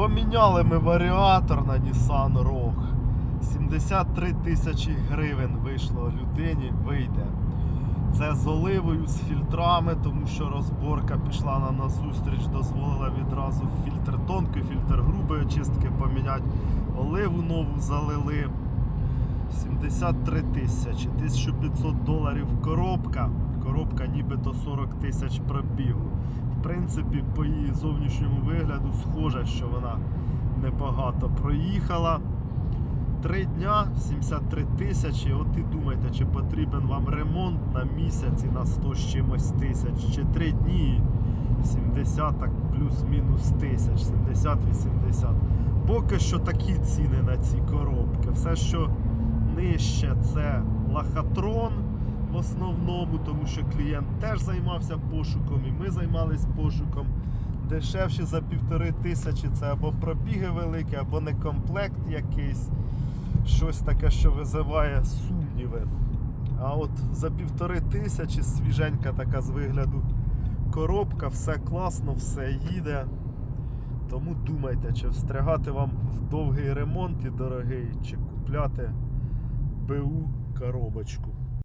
Поміняли ми варіатор на Nissan Rogue. 73 тисячі гривень вийшло людині, вийде. Це з оливою, з фільтрами, тому що розборка пішла нам на зустріч, дозволила відразу фільтр тонкий, фільтр грубої очистки поміняти. Оливу нову залили. 73 тисячі, 1500 доларів коробка. Коробка нібито 40 тисяч пробігу. В принципі, по її зовнішньому вигляду схоже, що вона небагато проїхала. Три дня 73 тисячі. От і думайте, чи потрібен вам ремонт на місяць і на 100 з чимось тисяч, чи три дні 70 так плюс-мінус тисяч, 70-80. Поки що такі ціни на ці коробки. Все, що нижче, це лохотрон в основному, тому що клієнт теж займався пошуком, і ми займалися пошуком. Дешевші за півтори тисячі це або пробіги великі, або не комплект якийсь. Щось таке, що визиває сумніви. А от за півтори тисячі свіженька така з вигляду коробка, все класно, все їде. Тому думайте, чи встрягати вам в довгий ремонт і дорогий, чи купляти БУ коробочку.